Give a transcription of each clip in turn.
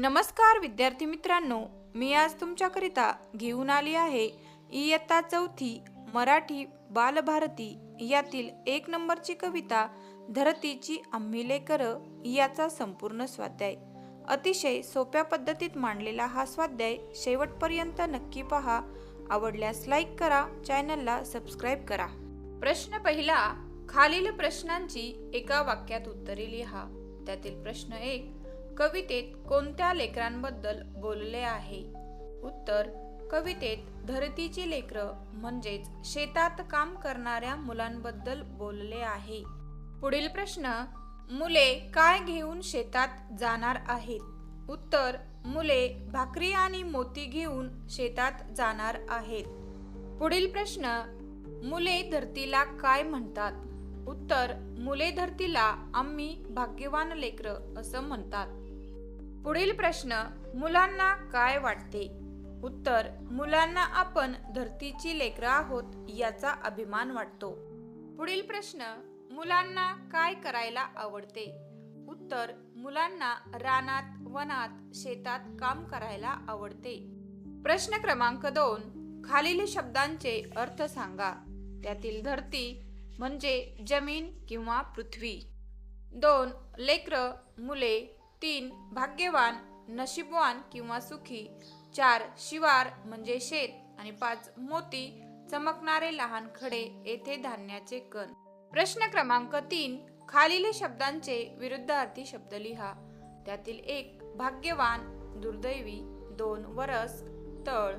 नमस्कार विद्यार्थी मित्रांनो मी आज तुमच्याकरिता घेऊन आली आहे इयत्ता चौथी मराठी बालभारती यातील एक नंबरची कविता धरतीची आम्ही लेकर याचा संपूर्ण स्वाध्याय. अतिशय सोप्या पद्धतीत मांडलेला हा स्वाध्याय शेवटपर्यंत नक्की पहा. आवडल्यास लाईक करा चॅनलला सबस्क्राईब करा. प्रश्न पहिला खालील प्रश्नांची एका वाक्यात उत्तरे लिहा. त्यातील प्रश्न एक कवितेत कोणत्या लेकरांबद्दल बोलले आहे? उत्तर कवितेत धरतीची लेकरं म्हणजेच शेतात काम करणाऱ्या मुलांबद्दल बोलले आहे. पुढील प्रश्न मुले काय घेऊन शेतात जाणार आहेत? उत्तर मुले भाकरी आणि मोती घेऊन शेतात जाणार आहेत. पुढील प्रश्न मुले धरतीला काय म्हणतात? उत्तर मुले धरतीला आम्ही भाग्यवान लेकर असं म्हणतात. पुढील प्रश्न मुलांना काय वाटते? उत्तर मुलांना आपण धरतीची लेकरं आहोत याचा अभिमान वाटतो. पुढील प्रश्न मुलांना काय करायला आवडते? उत्तर मुलांना रानात वनात शेतात काम करायला आवडते. प्रश्न क्रमांक दोन खालील शब्दांचे अर्थ सांगा. त्यातील धरती म्हणजे जमीन किंवा पृथ्वी. दोन लेकर मुले तीन भाग्यवान नशीबवान किंवा सुखी. चार शिवार म्हणजे शेत. आणि पाच मोती चमकणारे लहान खडे येथे धान्याचे कण. प्रश्न क्रमांक तीन खालील शब्दांचे विरुद्धार्थी शब्द लिहा. त्यातील एक भाग्यवान दुर्दैवी दोन वरस तळ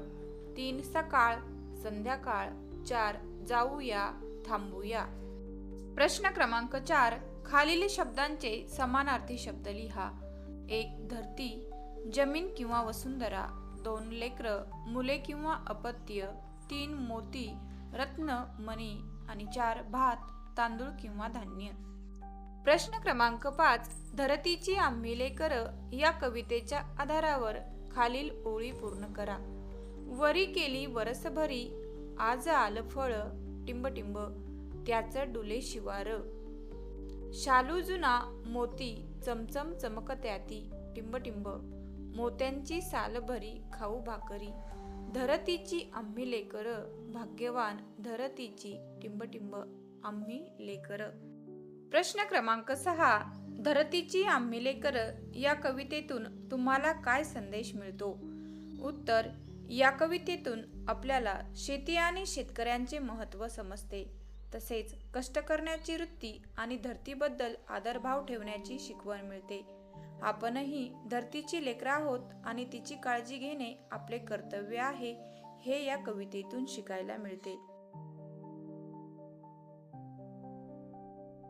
तीन सकाळ संध्याकाळ चार जाऊया थांबूया. प्रश्न क्रमांक चार खालील शब्दांचे समानार्थी शब्द लिहा. एक धरती जमीन किंवा वसुंधरा दोन लेकर मुले किंवा अपत्य तीन मोती रत्न मणी आणि चार भात तांदूळ किंवा धान्य. प्रश्न क्रमांक पाच धरतीची आम्ही लेकर या कवितेच्या आधारावर खालील ओळी पूर्ण करा. वरी केली वरसभरी आज आलं फळ टिंब टिंब त्याचं डुले शिवार. शालू जुना मोती चमचम चमकत्याती टिंबटिंब मोत्यांची सालभरी खाऊ भाकरी धरतीची आम्ही लेकर भाग्यवान धरतीची टिंबटिंब आम्ही लेकर. प्रश्न क्रमांक सहा धरतीची आम्ही लेकर या कवितेतून तुम्हाला काय संदेश मिळतो? उत्तर या कवितेतून आपल्याला शेती आणि शेतकऱ्यांचे महत्त्व समजते. तसेच कष्ट करण्याची वृत्ती आणि धरतीबद्दल आदरभाव ठेवण्याची शिकवण मिळते. आपणही धरतीची लेकरं आहोत आणि तिची काळजी घेणे आपले कर्तव्य आहे हे या कवितेतून शिकायला मिळते.